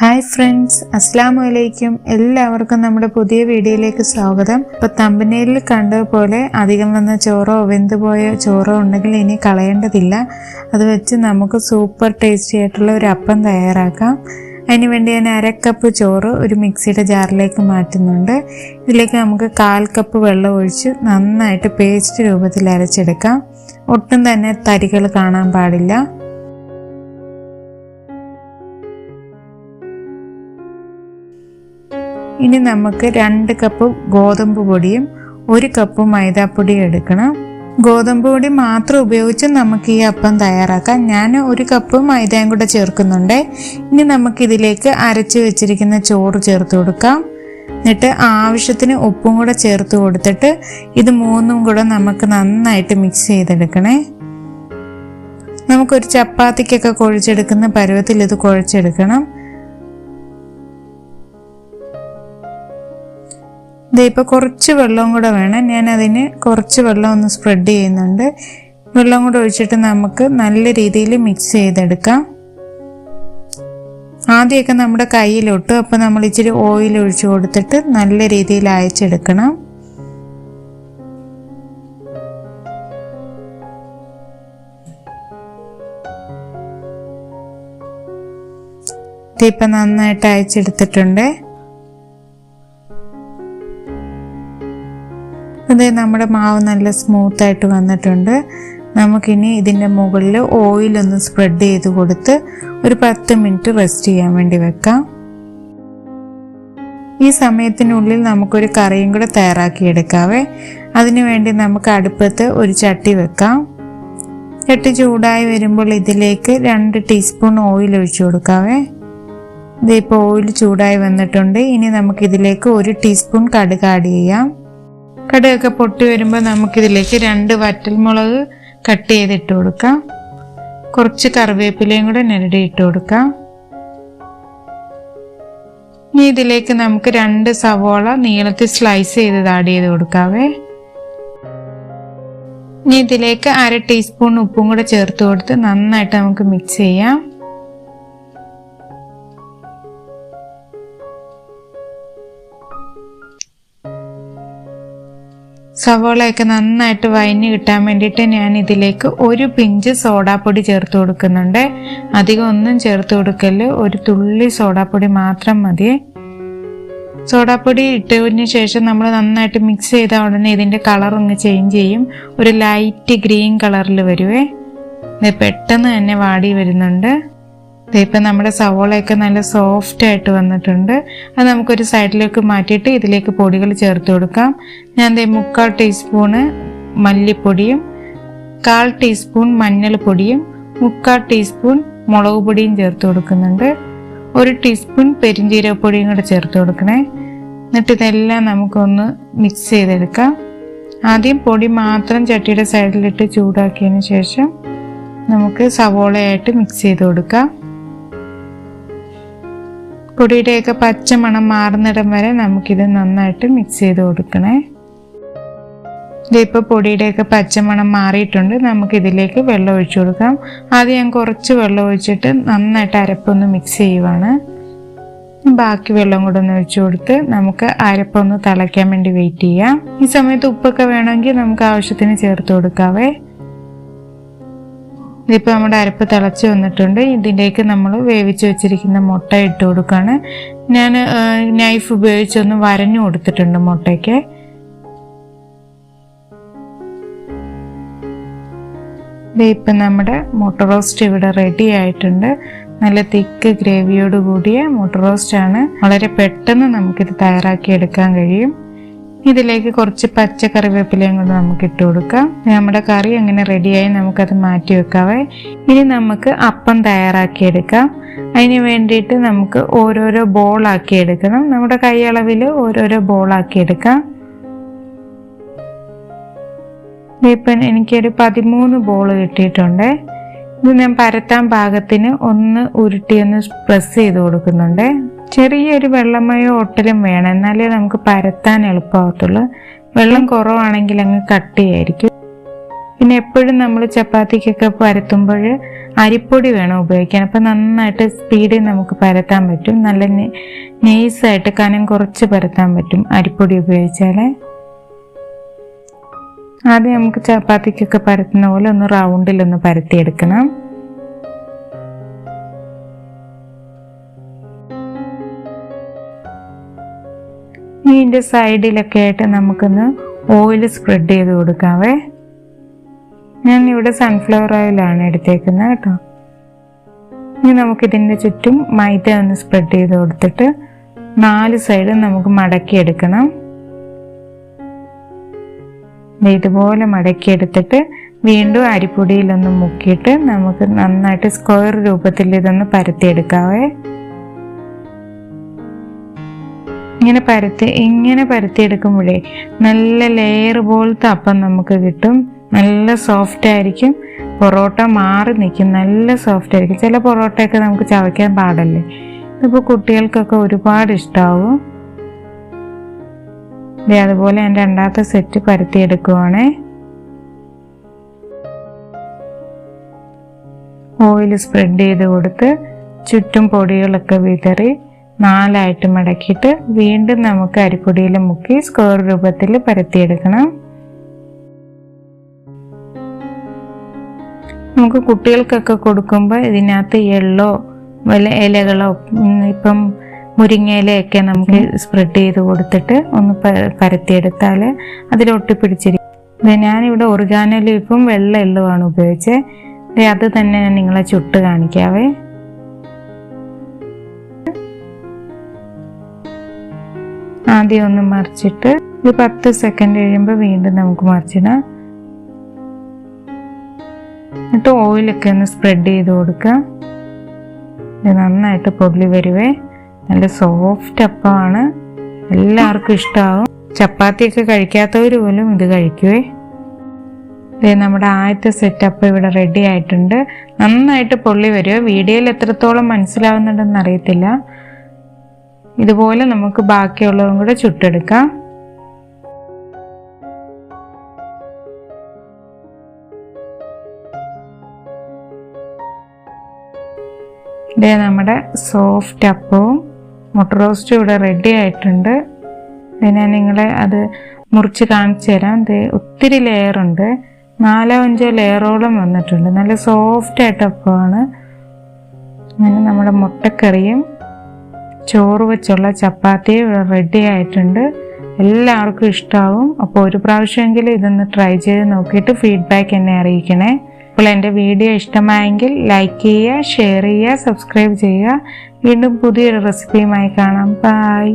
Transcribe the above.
Hi friends അസ്സാം വലൈക്കും എല്ലാവർക്കും നമ്മുടെ പുതിയ വീഡിയോയിലേക്ക് സ്വാഗതം. ഇപ്പൊ തമ്പനയിൽ കണ്ടതുപോലെ അധികം വന്ന ചോറോ വെന്തുപോയ ചോറോ ഉണ്ടെങ്കിൽ ഇനി കളയേണ്ടതില്ല. അത് വെച്ച് നമുക്ക് സൂപ്പർ ടേസ്റ്റി ആയിട്ടുള്ള ഒരു അപ്പം തയ്യാറാക്കാം. അതിന് വേണ്ടി ഞാൻ അരക്കപ്പ് കപ്പ് ചോറ് ഒരു മിക്സിയുടെ ജാറിലേക്ക് മാറ്റുന്നുണ്ട്. ഇതിലേക്ക് നമുക്ക് കാൽ കപ്പ് വെള്ളം ഒഴിച്ച് നന്നായിട്ട് പേസ്റ്റ് രൂപത്തിൽ അരച്ചെടുക്കാം. ഒട്ടും തന്നെ തരികൾ കാണാൻ പാടില്ല. ഇനി നമുക്ക് രണ്ട് കപ്പ് ഗോതമ്പ് പൊടിയും ഒരു കപ്പ് മൈദാപ്പൊടിയും എടുക്കണം. ഗോതമ്പ് പൊടി മാത്രം ഉപയോഗിച്ച് നമുക്ക് ഈ അപ്പം തയ്യാറാക്കാം. ഞാൻ ഒരു കപ്പ് മൈദയും കൂടെ ചേർക്കുന്നുണ്ട്. ഇനി നമുക്കിതിലേക്ക് അരച്ച് വെച്ചിരിക്കുന്ന ചോറ് ചേർത്ത് കൊടുക്കാം. എന്നിട്ട് ആവശ്യത്തിന് ഉപ്പും കൂടെ ചേർത്ത് കൊടുത്തിട്ട് ഇത് മൂന്നും കൂടെ നമുക്ക് നന്നായിട്ട് മിക്സ് ചെയ്തെടുക്കണേ. നമുക്കൊരു ചപ്പാത്തിക്കൊക്കെ കുഴച്ചെടുക്കുന്ന പരുവത്തിൽ ഇത് കുഴച്ചെടുക്കണം. ഇത് ഇപ്പോൾ കുറച്ച് വെള്ളവും കൂടെ വേണം. ഞാൻ അതിന് കുറച്ച് വെള്ളം ഒന്ന് സ്പ്രെഡ് ചെയ്യുന്നുണ്ട്. വെള്ളം കൂടെ ഒഴിച്ചിട്ട് നമുക്ക് നല്ല രീതിയിൽ മിക്സ് ചെയ്തെടുക്കാം. ആദ്യമൊക്കെ നമ്മുടെ കയ്യിലൊട്ടും. അപ്പോൾ നമ്മൾ ഇച്ചിരി ഓയിൽ ഒഴിച്ചു കൊടുത്തിട്ട് നല്ല രീതിയിൽ അയച്ചെടുക്കണം. ഇതിപ്പോൾ നന്നായിട്ട് അയച്ചെടുത്തിട്ടുണ്ട്. അതെ നമ്മുടെ മാവ് നല്ല സ്മൂത്ത് ആയിട്ട് വന്നിട്ടുണ്ട്. നമുക്കിനി ഇതിന്റെ മുകളിൽ ഓയിലൊന്ന് സ്പ്രെഡ് ചെയ്ത് കൊടുത്ത് ഒരു പത്ത് മിനിറ്റ് റെസ്റ്റ് ചെയ്യാൻ വേണ്ടി വെക്കാം. ഈ സമയത്തിനുള്ളിൽ നമുക്കൊരു കറിയും കൂടെ തയ്യാറാക്കിയെടുക്കാവേ അതിനുവേണ്ടി നമുക്ക് അടുപ്പത്ത് ഒരു ചട്ടി വെക്കാം. ചട്ടി ചൂടായി വരുമ്പോൾ ഇതിലേക്ക് രണ്ട് ടീസ്പൂൺ ഓയിൽ ഒഴിച്ചു കൊടുക്കാവേ. ഇതിപ്പോൾ ഓയിൽ ചൂടായി വന്നിട്ടുണ്ട്. ഇനി നമുക്കിതിലേക്ക് ഒരു ടീസ്പൂൺ കടുക് ആഡ് ചെയ്യാം. കടുകൊക്കെ പൊട്ടി വരുമ്പോൾ നമുക്കിതിലേക്ക് രണ്ട് വറ്റൽമുളക് കട്ട് ചെയ്തിട്ട് കൊടുക്കാം. കുറച്ച് കറിവേപ്പിലയും കൂടെ നെരടി ഇട്ട് കൊടുക്കാം. ഇനി ഇതിലേക്ക് നമുക്ക് രണ്ട് സവോള നീളത്തിൽ സ്ലൈസ് ചെയ്ത് ആഡ് ചെയ്ത് കൊടുക്കാവേ. ഇനി ഇതിലേക്ക് അര ടീസ്പൂൺ ഉപ്പും കൂടെ ചേർത്ത് കൊടുത്ത് നന്നായിട്ട് നമുക്ക് മിക്സ് ചെയ്യാം. സവോളയൊക്കെ നന്നായിട്ട് വയഞ്ഞ് കിട്ടാൻ വേണ്ടിയിട്ട് ഞാൻ ഇതിലേക്ക് ഒരു പിഞ്ച് സോഡാപ്പൊടി ചേർത്ത് കൊടുക്കുന്നുണ്ട്. അധികം ഒന്നും ചേർത്ത് കൊടുക്കൽ ഒരു തുള്ളി സോഡാപ്പൊടി മാത്രം മതി. സോഡാപ്പൊടി ഇട്ടതിന് ശേഷം നമ്മൾ നന്നായിട്ട് മിക്സ് ചെയ്ത ഉടനെ ഇതിന്റെ കളർ ഒന്ന് ചേഞ്ച് ചെയ്യും. ഒരു ലൈറ്റ് ഗ്രീൻ കളറിൽ വരുവേ. ഇത് പെട്ടെന്ന് തന്നെ വാടി വരുന്നുണ്ട്. ഇപ്പം നമ്മുടെ സവോളയൊക്കെ നല്ല സോഫ്റ്റ് ആയിട്ട് വന്നിട്ടുണ്ട്. അത് നമുക്കൊരു സൈഡിലേക്ക് മാറ്റിയിട്ട് ഇതിലേക്ക് പൊടികൾ ചേർത്ത് കൊടുക്കാം. ഞാൻ ദേ മുക്കാൽ ടീസ്പൂണ് മല്ലിപ്പൊടിയും കാൽ ടീസ്പൂൺ മഞ്ഞൾപ്പൊടിയും മുക്കാൽ ടീസ്പൂൺ മുളക് പൊടിയും ചേർത്ത് കൊടുക്കുന്നുണ്ട്. ഒരു ടീസ്പൂൺ പെരിഞ്ജീരകപ്പൊടിയും കൂടെ ചേർത്ത് കൊടുക്കണേ. എന്നിട്ട് ഇതെല്ലാം നമുക്കൊന്ന് മിക്സ് ചെയ്തെടുക്കാം. ആദ്യം പൊടി മാത്രം ചട്ടിയുടെ സൈഡിലിട്ട് ചൂടാക്കിയതിന് ശേഷം നമുക്ക് സവോളയായിട്ട് മിക്സ് ചെയ്ത് കൊടുക്കാം. പൊടിയുടെയൊക്കെ പച്ചമണം മാറുന്നിടം വരെ നമുക്കിത് നന്നായിട്ട് മിക്സ് ചെയ്ത് കൊടുക്കണേ. ഇതിപ്പോൾ പൊടിയുടെയൊക്കെ പച്ചമണം മാറിയിട്ടുണ്ട്. നമുക്കിതിലേക്ക് വെള്ളം ഒഴിച്ചു കൊടുക്കാം. ആദ്യം ഞാൻ കുറച്ച് വെള്ളം ഒഴിച്ചിട്ട് നന്നായിട്ട് അരപ്പൊന്ന് മിക്സ് ചെയ്യുവാണ്. ബാക്കി വെള്ളം കൂടെ ഒന്ന് ഒഴിച്ചു കൊടുത്ത് നമുക്ക് അരപ്പൊന്ന് തിളയ്ക്കാൻ വേണ്ടി വെയിറ്റ് ചെയ്യാം. ഈ സമയത്ത് ഉപ്പൊക്കെ വേണമെങ്കിൽ നമുക്ക് ആവശ്യത്തിന് ചേർത്ത് കൊടുക്കാവേ. ഇതിപ്പോൾ നമ്മുടെ അരപ്പ് തിളച്ച് വന്നിട്ടുണ്ട്. ഇതിലേക്ക് നമ്മൾ വേവിച്ച് വെച്ചിരിക്കുന്ന മുട്ട ഇട്ട് കൊടുക്കുകയാണ് ഞാൻ നൈഫ് ഉപയോഗിച്ചൊന്ന് വരഞ്ഞു കൊടുത്തിട്ടുണ്ട് മുട്ടയ്ക്ക്. ഇപ്പം നമ്മുടെ മുട്ട റോസ്റ്റ് ഇവിടെ റെഡി ആയിട്ടുണ്ട്. നല്ല തിക്ക് ഗ്രേവിയോട് കൂടിയ മുട്ട ആണ്. വളരെ പെട്ടെന്ന് നമുക്കിത് തയ്യാറാക്കി എടുക്കാൻ കഴിയും. ഇതിലേക്ക് കുറച്ച് പച്ച കറിവേപ്പിലയും കൂടെ നമുക്ക് ഇട്ട് കൊടുക്കാം. നമ്മുടെ കറി അങ്ങനെ റെഡിയായി നമുക്കത് മാറ്റി വെക്കാവേ. ഇനി നമുക്ക് അപ്പം തയ്യാറാക്കിയെടുക്കാം. അതിന് വേണ്ടിയിട്ട് നമുക്ക് ഓരോരോ ബോളാക്കി എടുക്കണം നമ്മുടെ കൈയളവിൽ ഓരോരോ ബോളാക്കി എടുക്കാം ഇപ്പം എനിക്കൊരു പതിമൂന്ന് ബോൾ കിട്ടിയിട്ടുണ്ട്. ഇത് ഞാൻ പരത്താൻ പാകത്തിന് ഒന്ന് ഉരുട്ടിയൊന്ന് പ്രസ് ചെയ്ത് കൊടുക്കുന്നുണ്ട്. ചെറിയൊരു വെള്ളമയോ ഒട്ടലും വേണം. എന്നാലേ നമുക്ക് പരത്താൻ എളുപ്പമാകത്തുള്ളൂ വെള്ളം കുറവാണെങ്കിൽ അങ്ങ് കട്ടിയായിരിക്കും പിന്നെ എപ്പോഴും നമ്മൾ ചപ്പാത്തിക്കൊക്കെ പരത്തുമ്പോൾ അരിപ്പൊടി വേണം ഉപയോഗിക്കാൻ. അപ്പം നന്നായിട്ട് സ്പീഡിൽ നമുക്ക് പരത്താൻ പറ്റും. നല്ല നെയ്സായിട്ട് കനം കുറച്ച് പരത്താൻ പറ്റും അരിപ്പൊടി ഉപയോഗിച്ചാൽ ആദ്യം നമുക്ക് ചപ്പാത്തിക്കൊക്കെ പരത്തുന്ന പോലെ ഒന്ന് റൗണ്ടിലൊന്ന് പരത്തിയെടുക്കണം. ഇതിന്റെ സൈഡിലൊക്കെ ആയിട്ട് നമുക്കൊന്ന് ഓയിൽ സ്പ്രെഡ് ചെയ്ത് കൊടുക്കാവേ. ഞാൻ ഇവിടെ സൺഫ്ലവർ ഓയിലാണ് എടുത്തേക്കുന്നത് കേട്ടോ. ഇനി നമുക്കിതിന്റെ ചുറ്റും മൈദ ഒന്ന് സ്പ്രെഡ് ചെയ്ത് കൊടുത്തിട്ട് നാല് സൈഡും നമുക്ക് മടക്കിയെടുക്കണം. ഇതുപോലെ മടക്കിയെടുത്തിട്ട് വീണ്ടും അരിപ്പൊടിയിലൊന്ന് മുക്കിയിട്ട് നമുക്ക് നന്നായിട്ട് സ്ക്വയർ രൂപത്തിൽ ഇതൊന്ന് പരത്തിയെടുക്കാവേ. ഇങ്ങനെ പരത്തി ഇങ്ങനെ പരത്തിയെടുക്കുമ്പോഴേ നല്ല ലെയർ പോലത്തെ അപ്പം നമുക്ക് കിട്ടും. നല്ല സോഫ്റ്റ് ആയിരിക്കും. പൊറോട്ട മാറി നിൽക്കും. നല്ല സോഫ്റ്റ് ആയിരിക്കും. ചില പൊറോട്ടയൊക്കെ നമുക്ക് ചവയ്ക്കാൻ പാടല്ലേ? ഇതിപ്പോൾ കുട്ടികൾക്കൊക്കെ ഒരുപാട് ഇഷ്ടമാവും ദേ അതുപോലെ ഞാൻ രണ്ടാമത്തെ സെറ്റ് പരത്തിയെടുക്കുവാണേ ഓയിൽ സ്പ്രെഡ് ചെയ്ത് കൊടുത്ത് ചുറ്റും പൊടികളൊക്കെ വിതറി നാലായിട്ട് മടക്കിയിട്ട് വീണ്ടും നമുക്ക് അരിപ്പൊടിയിൽ മുക്കി സ്ക്വയർ രൂപത്തിൽ പരത്തിയെടുക്കണം. നമുക്ക് കുട്ടികൾക്കൊക്കെ കൊടുക്കുമ്പോൾ ഇതിനകത്ത് എള്ളോ വല്ല ഇലകളോ ഇപ്പം മുരിങ്ങയിലയൊക്കെ നമുക്ക് സ്പ്രെഡ് ചെയ്ത് കൊടുത്തിട്ട് ഒന്ന് പരത്തിയെടുത്താൽ ഇത് ഞാനിവിടെ ഒറിഗാനോ ലീഫും വെള്ള എള്ളുമാണ് ഉപയോഗിച്ചത് അത് തന്നെ ഞാൻ നിങ്ങളെ ചുട്ട് കാണിക്കാവേ. ആദ്യം ഒന്ന് മറിച്ചിട്ട് ഒരു പത്ത് സെക്കൻഡ് കഴിയുമ്പോൾ വീണ്ടും നമുക്ക് മറിച്ചിടാം. എന്നിട്ട് ഓയിലൊക്കെ ഒന്ന് സ്പ്രെഡ് ചെയ്ത് കൊടുക്കുക ഇത് നന്നായിട്ട് പൊള്ളി വരുവേ. നല്ല സോഫ്റ്റ് അപ്പമാണ്. എല്ലാവർക്കും ഇഷ്ടമാവും ചപ്പാത്തിയൊക്കെ കഴിക്കാത്തവർ പോലും ഇത് കഴിക്കുവേ. ദേ നമ്മുടെ ആദ്യത്തെ സെറ്റപ്പ് ഇവിടെ റെഡി ആയിട്ടുണ്ട്. നന്നായിട്ട് പൊള്ളി വരുമോ വീഡിയോയിൽ എത്രത്തോളം മനസ്സിലാവുന്നുണ്ടെന്ന് അറിയത്തില്ല. ഇതുപോലെ നമുക്ക് ബാക്കിയുള്ളതും കൂടെ ചുട്ടെടുക്കാം. ഇതേ നമ്മുടെ സോഫ്റ്റ് അപ്പവും മുട്ട റോസ്റ്റും ഇവിടെ റെഡി ആയിട്ടുണ്ട്. ഞാൻ നിങ്ങളെ അത് മുറിച്ച് കാണിച്ചു തരാം. ഇത് ഒത്തിരി ലെയർ ഉണ്ട്. നാലോ അഞ്ചോ ലെയറോളം വന്നിട്ടുണ്ട്. നല്ല സോഫ്റ്റ് ആയിട്ട് അപ്പമാണ്. അങ്ങനെ നമ്മുടെ മുട്ടക്കറിയും ചോറ് വെച്ചുള്ള ചപ്പാത്തി റെഡി ആയിട്ടുണ്ട്. എല്ലാവർക്കും ഇഷ്ടമാവും അപ്പോൾ ഒരു പ്രാവശ്യമെങ്കിലും ഇതൊന്ന് ട്രൈ ചെയ്ത് നോക്കിയിട്ട് ഫീഡ്ബാക്ക് എന്നെ അറിയിക്കണേ. അപ്പോൾ എന്റെ വീഡിയോ ഇഷ്ടമായെങ്കിൽ ലൈക്ക് ചെയ്യുക ഷെയർ ചെയ്യുക സബ്സ്ക്രൈബ് ചെയ്യുക. വീണ്ടും പുതിയൊരു റെസിപ്പിയുമായി കാണാം. ബൈ